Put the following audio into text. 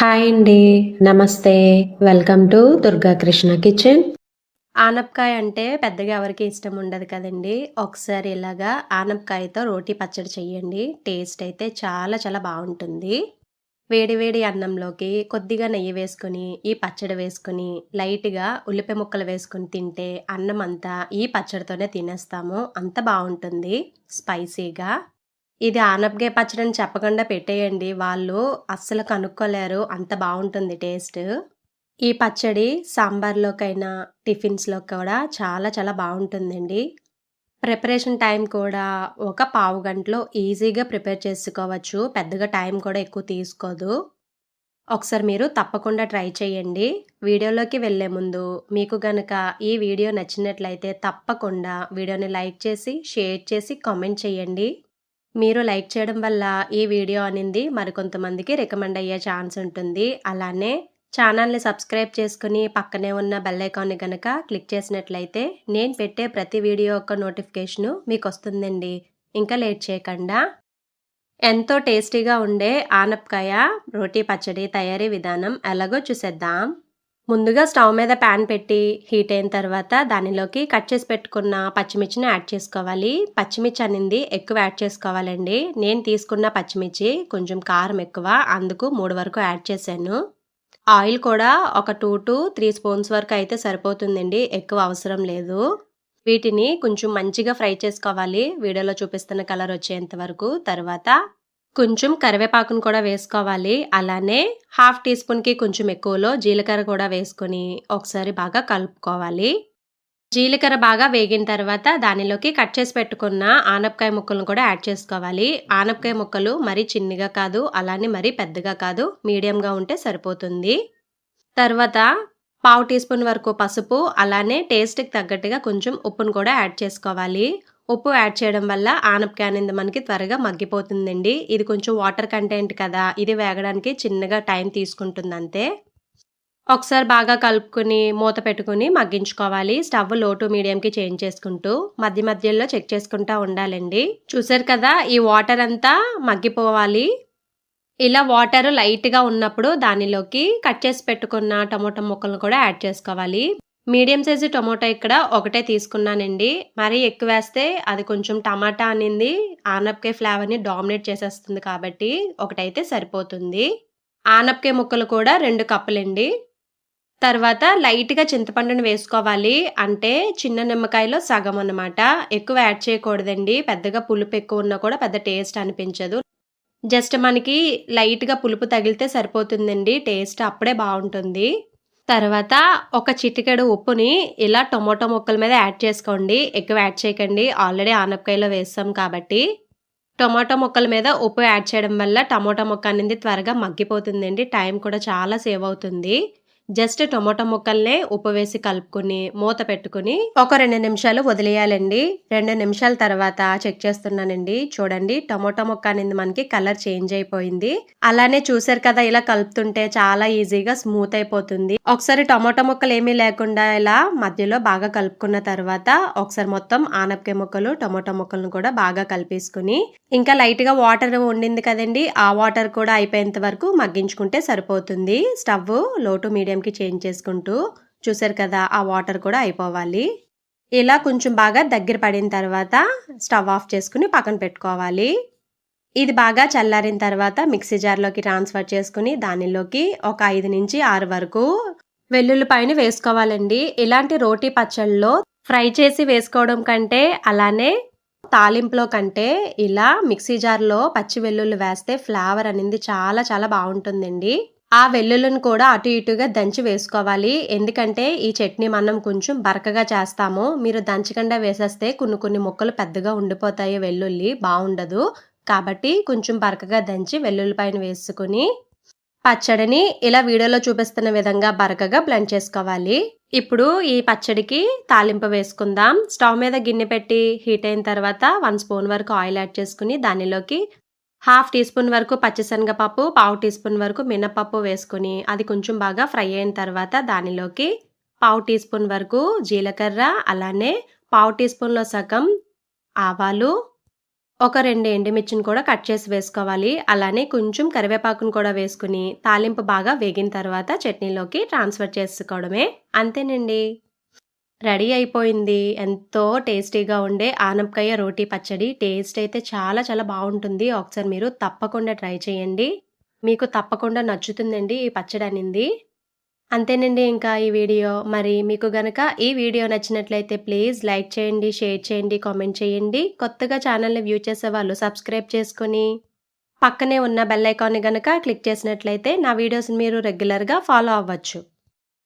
Hi అండి. నమస్తే. Welcome to Durga Krishna kitchen. ఆనపకాయ అంటే పెద్దగా ఎవరికి ఇష్టం ఉండదు కదండి. ఒకసారి ఇలాగా ఆనపకాయతో రోటీ పచ్చడి చెయ్యండి. టేస్ట్ అయితే చాలా చాలా బాగుంటుంది. వేడి వేడి అన్నంలోకి కొద్దిగా నెయ్యి వేసుకొని ఈ పచ్చడి వేసుకొని లైట్గా ఉల్లిపాయ ముక్కలు వేసుకొని తింటే అన్నం అంతా ఈ పచ్చడితోనే తినేస్తాము. అంత బాగుంటుంది. స్పైసీగా. ఇది ఆనపకాయ అని చెప్పకుండా పెట్టేయండి. వాళ్ళు అస్సలు కనుక్కోలేరు. అంత బాగుంటుంది టేస్ట్. ఈ పచ్చడి సాంబార్లోకైనా టిఫిన్స్లో కూడా చాలా చాలా బాగుంటుందండి. ప్రిపరేషన్ టైం కూడా ఒక పావు గంటలో ఈజీగా ప్రిపేర్ చేసుకోవచ్చు. పెద్దగా టైం కూడా ఎక్కువ తీసుకోదు. ఒకసారి మీరు తప్పకుండా ట్రై చేయండి. వీడియోలోకి వెళ్ళే ముందు మీకు గనక ఈ వీడియో నచ్చినట్లయితే తప్పకుండా వీడియోని లైక్ చేసి షేర్ చేసి కామెంట్ చేయండి. మీరు లైక్ చేయడం వల్ల ఈ వీడియో అనేది. మరికొంతమందికి రికమెండ్ అయ్యే ఛాన్స్ ఉంటుంది. అలానే ఛానల్ని సబ్స్క్రైబ్ చేసుకుని పక్కనే ఉన్న బెల్ ఐకాన్ని కనుక క్లిక్ చేసినట్లయితే నేను పెట్టే ప్రతి వీడియో యొక్క నోటిఫికేషను మీకు వస్తుందండి ఇంకా లేట్ చేయకుండా ఎంతో టేస్టీగా ఉండే ఆనపకాయ రోటీ పచ్చడి తయారీ విధానం ఎలాగో చూసేద్దాం. ముందుగా స్టవ్ మీద ప్యాన్ పెట్టి హీట్ అయిన తర్వాత దానిలోకి కట్ చేసి పెట్టుకున్న పచ్చిమిర్చిని యాడ్ చేసుకోవాలి. పచ్చిమిర్చి అనేది ఎక్కువ యాడ్ చేసుకోవాలండి. నేను తీసుకున్న పచ్చిమిర్చి కొంచెం కారం ఎక్కువ అందుకు మూడు వరకు యాడ్ చేశాను. ఆయిల్ కూడా ఒక టూ టు త్రీ స్పూన్స్ వరకు అయితే సరిపోతుందండి ఎక్కువ అవసరం లేదు. వీటిని కొంచెం మంచిగా ఫ్రై చేసుకోవాలి. వీడియోలో చూపిస్తున్న కలర్ వచ్చేంత వరకు. తర్వాత కొంచెం కరివేపాకును కూడా వేసుకోవాలి. అలానే హాఫ్ టీ స్పూన్కి కొంచెం ఎక్కువలో జీలకర్ర కూడా వేసుకొని ఒకసారి బాగా కలుపుకోవాలి. జీలకర్ర బాగా వేగిన తర్వాత దానిలోకి కట్ చేసి పెట్టుకున్న ఆనపకాయ ముక్కలను కూడా యాడ్ చేసుకోవాలి. ఆనపకాయ ముక్కలు మరీ చిన్నగా కాదు అలానే మరీ పెద్దగా కాదు మీడియంగా ఉంటే సరిపోతుంది. తర్వాత పావు టీ స్పూన్ వరకు పసుపు అలానే టేస్ట్కి తగ్గట్టుగా కొంచెం ఉప్పును కూడా యాడ్ చేసుకోవాలి. ఉప్పు యాడ్ చేయడం వల్ల ఆనపకాయ అనేది మనకి త్వరగా మగ్గిపోతుందండి. ఇది కొంచెం వాటర్ కంటెంట్ కదా ఇది వేగడానికి చిన్నగా టైం తీసుకుంటుంది అంతే. ఒకసారి బాగా కలుపుకొని మూత పెట్టుకుని మగ్గించుకోవాలి. స్టవ్లో టు మీడియంకి చేంజ్ చేసుకుంటూ మధ్య మధ్యలో చెక్ చేసుకుంటా ఉండాలండి. చూసారు కదా ఈ వాటర్ అంతా మగ్గిపోవాలి. ఇలా వాటర్ లైట్గా ఉన్నప్పుడు దానిలోకి కట్ చేసి పెట్టుకున్న టమోటా ముక్కలను కూడా యాడ్ చేసుకోవాలి. మీడియం సైజు టొమాటో ఇక్కడ ఒకటే తీసుకున్నానండి. మరీ ఎక్కువ వేస్తే అది కొంచెం టమాటా అనింది. ఆనపకాయ ఫ్లేవర్ని డామినేట్ చేసేస్తుంది కాబట్టి ఒకటైతే సరిపోతుంది. ఆనపకాయ ముక్కలు కూడా రెండు కప్పులండి. తర్వాత లైట్గా చింతపండుని వేసుకోవాలి. అంటే చిన్న నిమ్మకాయలో సగం అన్నమాట. ఎక్కువ యాడ్ చేయకూడదండి. పెద్దగా పులుపు ఎక్కువ ఉన్నా కూడా పెద్ద టేస్ట్ అనిపించదు. జస్ట్ మనకి లైట్గా పులుపు తగిలితే సరిపోతుందండి. టేస్ట్ అప్పుడే బాగుంటుంది. తర్వాత ఒక చిటికెడు ఉప్పుని ఇలా టొమాటో ముక్కల మీద యాడ్ చేసుకోండి. ఎక్కువ యాడ్ చేయకండి. ఆల్రెడీ ఆనపకాయలో వేస్తాం కాబట్టి. టొమాటో ముక్కల మీద ఉప్పు యాడ్ చేయడం వల్ల టమాటో ముక్క అనేది త్వరగా మగ్గిపోతుందండి. టైం కూడా చాలా సేవ్ అవుతుంది. జస్ట్ టొమాటో ముక్కల్నే ఉప్పు వేసి కలుపుకుని మూత పెట్టుకుని ఒక రెండు నిమిషాలు వదిలేయాలండి. రెండు నిమిషాల తర్వాత చెక్ చేస్తున్నానండి. చూడండి టొమాటో ముక్క అనేది మనకి కలర్ చేంజ్ అయిపోయింది. అలానే చూసారు కదా ఇలా కలుపుతుంటే చాలా ఈజీగా స్మూత్ అయిపోతుంది. ఒకసారి టొమాటో ముక్కలు ఏమీ లేకుండా ఇలా మధ్యలో బాగా కలుపుకున్న తర్వాత ఒకసారి మొత్తం ఆనపకాయ ముక్కలు టొమాటో ముక్కలను కూడా బాగా కలిపేసుకుని ఇంకా లైట్గా వాటర్ ఉండింది కదండి ఆ వాటర్ కూడా అయిపోయేంత వరకు మగ్గించుకుంటే సరిపోతుంది. స్టవ్లో టు మీడియం టైంకి చేంజ్ చేసుకుంటూ చూసారు కదా ఆ వాటర్ కూడా అయిపోవాలి. ఇలా కొంచెం బాగా దగ్గర పడిన తర్వాత స్టవ్ ఆఫ్ చేసుకుని పక్కన పెట్టుకోవాలి. ఇది బాగా చల్లారిన తర్వాత మిక్సీ జార్లోకి ట్రాన్స్ఫర్ చేసుకుని దానిలోకి ఒక ఐదు నుంచి ఆరు వరకు వెల్లుల్లిపాయని వేసుకోవాలండి. ఇలాంటి రోటీ పచ్చళ్ళలో ఫ్రై చేసి వేసుకోవడం కంటే అలానే తాలింపులో కంటే ఇలా మిక్సీ జార్లో పచ్చి వెల్లుల్లి వేస్తే ఫ్లేవర్ అనేది చాలా చాలా బాగుంటుందండి. ఆ వెల్లుల్లిని కూడా అటు ఇటుగా దంచి వేసుకోవాలి. ఎందుకంటే ఈ చట్నీ మనం కొంచెం బరకగా చేస్తాము. మీరు దంచకుండా వేసేస్తే కొన్ని కొన్ని ముక్కలు పెద్దగా ఉండిపోతాయి. వెల్లుల్లి బాగుండదు. కాబట్టి కొంచెం బరకగా దంచి వెల్లుల్లి పైన వేసుకుని పచ్చడిని ఇలా వీడియోలో చూపిస్తున్న విధంగా బరకగా బ్లెండ్ చేసుకోవాలి. ఇప్పుడు ఈ పచ్చడికి తాలింపు వేసుకుందాం. స్టవ్ మీద గిన్నె పెట్టి హీట్ అయిన తర్వాత వన్ స్పూన్ వరకు ఆయిల్ యాడ్ చేసుకుని దానిలోకి హాఫ్ టీ స్పూన్ వరకు పచ్చిశనగపప్పు పావు టీ స్పూన్ వరకు మినపప్పు వేసుకొని అది కొంచెం బాగా ఫ్రై అయిన తర్వాత దానిలోకి పావు టీ స్పూన్ వరకు జీలకర్ర అలానే పావు టీ స్పూన్లో సగం ఆవాలు ఒక రెండు ఎండుమిర్చిని కూడా కట్ చేసి వేసుకోవాలి. అలానే కొంచెం కరివేపాకును కూడా వేసుకుని తాలింపు బాగా వేగిన తర్వాత చట్నీలోకి ట్రాన్స్ఫర్ చేసుకోవడమే. అంతేనండి. రెడీ అయిపోయింది. ఎంతో టేస్టీగా ఉండే ఆనపకాయ రోటీ పచ్చడి. టేస్ట్ అయితే చాలా చాలా బాగుంటుంది. ఒకసారి మీరు తప్పకుండా ట్రై చేయండి. మీకు తప్పకుండా నచ్చుతుందండి ఈ పచ్చడి అనింది. అంతేనండి ఇంకా ఈ వీడియో. మరి మీకు గనక ఈ వీడియో నచ్చినట్లయితే ప్లీజ్ లైక్ చేయండి షేర్ చేయండి కామెంట్ చేయండి. కొత్తగా ఛానల్ని వ్యూ చేసే వాళ్ళు సబ్స్క్రైబ్ చేసుకొని పక్కనే ఉన్న బెల్ ఐకాన్ని గనక క్లిక్ చేసినట్లయితే నా వీడియోస్ని మీరు రెగ్యులర్గా ఫాలో అవ్వచ్చు.